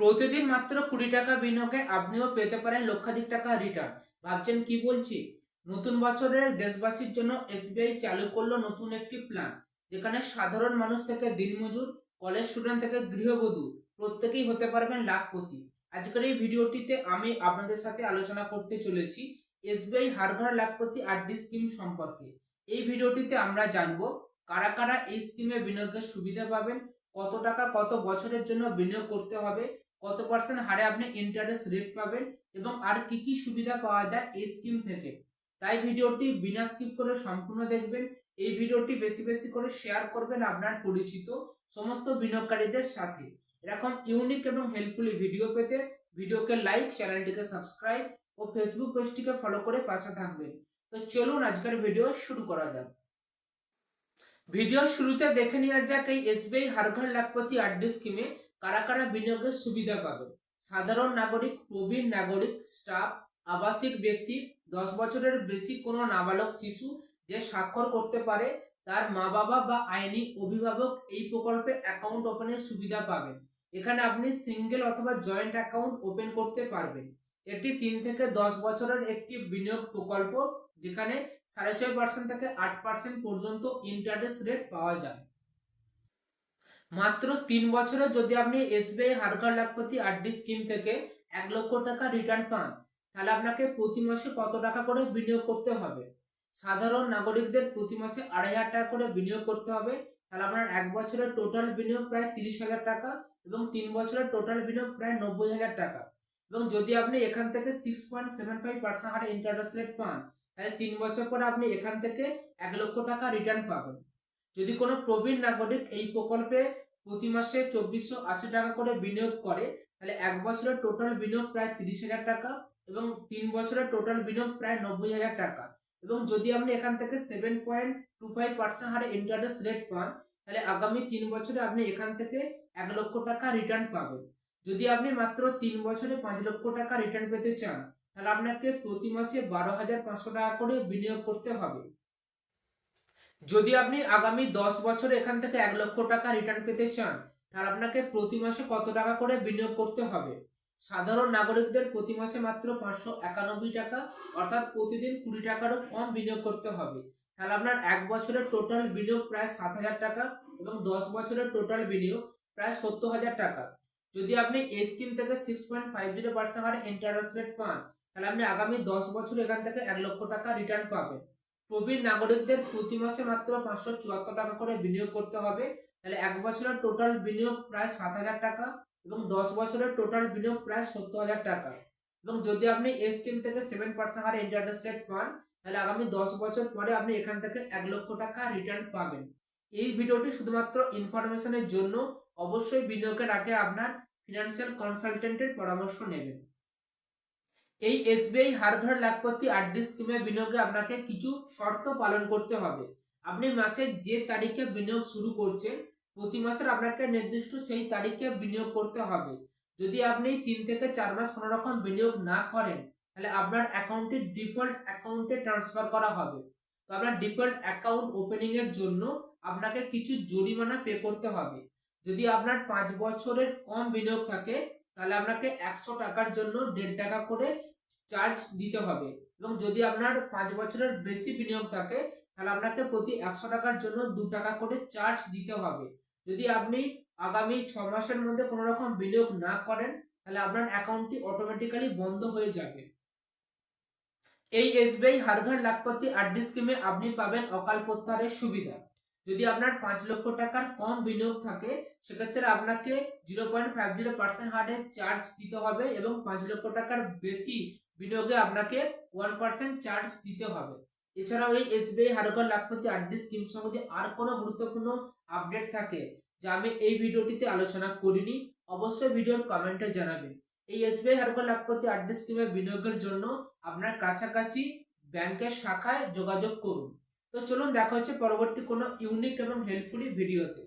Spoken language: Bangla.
প্রতিদিন মাত্র কুড়ি টাকা বিনিয়োগে আপনিও পেতে পারেন লক্ষাধিক টাকা রিটার্ন ভাবছেন কি বলছি? নতুন বছরের দেশবাসীর জন্য এসবিআই চালু করল নতুন একটি প্ল্যান যেখানে সাধারণ মানুষ থেকে দিনমজুর কলেজ স্টুডেন্ট থেকে গৃহবধূ প্রত্যেকেই হতে পারবেন লাখপতি। আজকের এই ভিডিওটিতে আমি আপনাদের সাথে আলোচনা করতে চলেছি এসবিআই হারঘর লাখপতি আরডি স্কিম সম্পর্কে। এই ভিডিওটিতে আমরা জানব কারা কারা এই স্কিমে বিনিয়োগের সুবিধা পাবেন, কত টাকা কত বছরের জন্য বিনিয়োগ করতে হবে কত পার্সেন্ট হারে আপনি ইন্টারেস্ট রেট পাবেন এবং আর কি কি সুবিধা পাওয়া যায় এই স্কিম থেকে। তাই ভিডিওটি বিনা স্কিপ করে সম্পূর্ণ দেখবেন। এই ভিডিওটি বেশি বেশি করে শেয়ার করবেন আপনার পরিচিত সমস্ত বিনিয়োগকারীদের সাথে। এরকম ইউনিক এবং হেল্পফুলি ভিডিও পেতে ভিডিওকে লাইক চ্যানেলটিকে সাবস্ক্রাইব ও ফেসবুক পেজটিকে ফলো করে পাশে থাকবেন। তো চলুন আজকের ভিডিও শুরু করা যাক। ভিডিও শুরুতে দেখে নেওয়া যাক এই এসবিআই হারঘর লাখপতি আরডি স্কিমে কারা কারা বিনিয়োগের সুবিধা পাবে। সাধারণ নাগরিক, প্রবীণ নাগরিক, স্টাফ, আবাসিক ব্যক্তি, দশ বছরের বেশি কোনো নাবালক শিশু যে স্বাক্ষর করতে পারে, তার মা বাবা বা আইনি অভিভাবক এই প্রকল্পে অ্যাকাউন্ট ওপেনের সুবিধা পাবেন। এখানে আপনি সিঙ্গেল অথবা জয়েন্ট অ্যাকাউন্ট ওপেন করতে পারবেন। এটি তিন থেকে দশ বছরের একটি বিনিয়োগ প্রকল্প, যেখানে সাড়ে ছয় পার্সেন্ট থেকে আট পার্সেন্ট পর্যন্ত ইন্টারেস্ট রেট পাওয়া যায়। মাত্র তিন বছরে যদি আপনি এসবিআই হারকার লাখপতি আরডি স্কিম থেকে এক লক্ষ টাকা রিটার্ন পান, তাহলে আপনাকে প্রতি মাসে কত টাকা করে বিনিয়োগ করতে হবে? সাধারণ নাগরিকদের প্রতি মাসে আড়াই হাজার টাকা করে বিনিয়োগ করতে হবে, তাহলে আপনার এক বছরের টোটাল বিনিয়োগ প্রায় তিরিশ হাজার টাকা এবং তিন বছরের টোটাল বিনিয়োগ প্রায় নব্বই হাজার টাকা। এবং যদি আপনি এখান থেকে six point seven five percent হারে ইন্টারেস্ট রেট পান, তাহলে তিন বছর পরে আপনি এখান থেকে এক লক্ষ টাকা রিটার্ন পাবেন। যদি কোনো প্রবীণ নাগরিক এই প্রকল্পে প্রতি মাসে চব্বিশশো আশি টাকা করে বিনিয়োগ করে, তাহলে এক বছরের টোটাল বিনিয়োগ প্রায় তিরিশ হাজার টাকা এবং তিন বছরের টোটাল বিনিয়োগ প্রায় নব্বই হাজার টাকা। এবং যদি আপনি এখান থেকে seven point two five percent হারে ইন্টারেস্ট রেট পান, তাহলে আগামী তিন বছরে আপনি এখান থেকে এক লক্ষ টাকা রিটার্ন পাবেন। যদি আপনি মাত্র তিন বছরে পাঁচ লক্ষ টাকা রিটার্ন পেতে চান, তাহলে আপনাকে প্রতি মাসে বারো হাজার পাঁচশো টাকা করে বিনিয়োগ করতে হবে। যদি আপনি আগামী দশ বছর এখান থেকে এক লক্ষ টাকা রিটার্ন পেতে চান, তাহলে আপনাকে প্রতি মাসে কত টাকা করে বিনিয়োগ করতে হবে? সাধারণ নাগরিকদের প্রতি মাসে মাত্র পাঁচশো একানব্বই টাকা, অর্থাৎ প্রতিদিন কুড়ি টাকারও কম বিনিয়োগ করতে হবে। তাহলে আপনার এক বছরের টোটাল বিনিয়োগ প্রায় সাত হাজার টাকা এবং দশ বছরের টোটাল বিনিয়োগ প্রায় সত্তর হাজার টাকা। যদি আপনি এই স্কিম থেকে six point five zero percent হারে ইন্টারেস্ট রেট পান, তাহলে আপনি আগামী দশ বছর এখান থেকে এক লক্ষ টাকা রিটার্ন পাবেন। প্রবীণ নাগরিকদের প্রতি মাসে মাত্র পাঁচশো চুয়াত্তর টাকা করে বিনিয়োগ করতে হবে। তাহলে এক বছরের টোটাল বিনিয়োগ প্রায় সাত হাজার টাকা এবং দশ বছরের টোটাল বিনিয়োগ প্রায় সত্তর হাজার টাকা। এবং যদি আপনি এই স্কিম থেকে সেভেন পার্সেন্ট হারে ইন্টারেস্ট রেট পান, তাহলে আগামী দশ বছর পরে আপনি এখান থেকে এক লক্ষ টাকা রিটার্ন পাবেন। এই ভিডিওটি শুধুমাত্র ইনফরমেশনের জন্য। অবশ্যই বিনিয়োগের আগে আপনার ফিনান্সিয়াল কনসালটেন্টের পরামর্শ নেবেন। এই এসবিআই হারঘর লাখপতি আরডি স্কিমে বিনিয়োগে আপনাকে কিছু শর্ত পালন করতে হবে। আপনি মাসের যে তারিখে বিনিয়োগ শুরু করছেন, প্রতি মাসের আপনাকে নির্দিষ্ট সেই তারিখে বিনিয়োগ করতে হবে। যদি আপনি তিন থেকে চার মাস কোনো রকম বিনিয়োগ না করেন, তাহলে আপনার অ্যাকাউন্টটি ডিফল্ট অ্যাকাউন্টে ট্রান্সফার করা হবে। তো আপনার ডিফল্ট অ্যাকাউন্ট ওপেনিং এর জন্য আপনাকে কিছু জরিমানা পে করতে হবে। যদি আপনার পাঁচ বছরের কম বিনিয়োগ থাকে তাহলে আপনাকে একশো টাকার জন্য দেড় টাকা করে চার্জ দিতে হবে। এবং যদি আপনার পাঁচ বছরের বেশি বিনিয়োগ থাকে, তাহলে আপনাকে প্রতি একশো টাকার জন্য দু টাকা করে চার্জ দিতে হবে। যদি আপনি আগামী ছ মাসের মধ্যে কোনো রকম বিনিয়োগ না করেন, তাহলে আপনার অ্যাকাউন্টটি অটোমেটিক্যালি বন্ধ হয়ে যাবে। এই এসবিআই হারঘর লাখপতি আরডি স্কিমে আপনি পাবেন অকাল প্রত্যাহারের সুবিধা। যদি আপনার পাঁচ লক্ষ টাকার কম বিনিয়োগ থাকে, সেক্ষেত্রে আপনাকে zero point five zero percent হারে চার্জ দিতে হবে এবং পাঁচ লক্ষ টাকার বেশি বিনিয়োগে আপনাকে ওয়ান পার্সেন্ট চার্জ দিতে হবে। এছাড়াও এই এসবিআই হারকর লাখপতি আরডি স্কিম সম্বন্ধে আর কোনো গুরুত্বপূর্ণ আপডেট থাকে, যা আমি এই ভিডিওটিতে আলোচনা করিনি। অবশ্যই ভিডিওর কমেন্টে জানাবেন। এই এসবিআই হারকর লাখপতি আরডি স্কিমে বিনিয়োগের জন্য আপনার কাছাকাছি ব্যাংকের শাখায় যোগাযোগ করুন। তো চলুন দেখা হচ্ছে পরবর্তী কোনো ইউনিক এবং হেল্পফুলি ভিডিওতে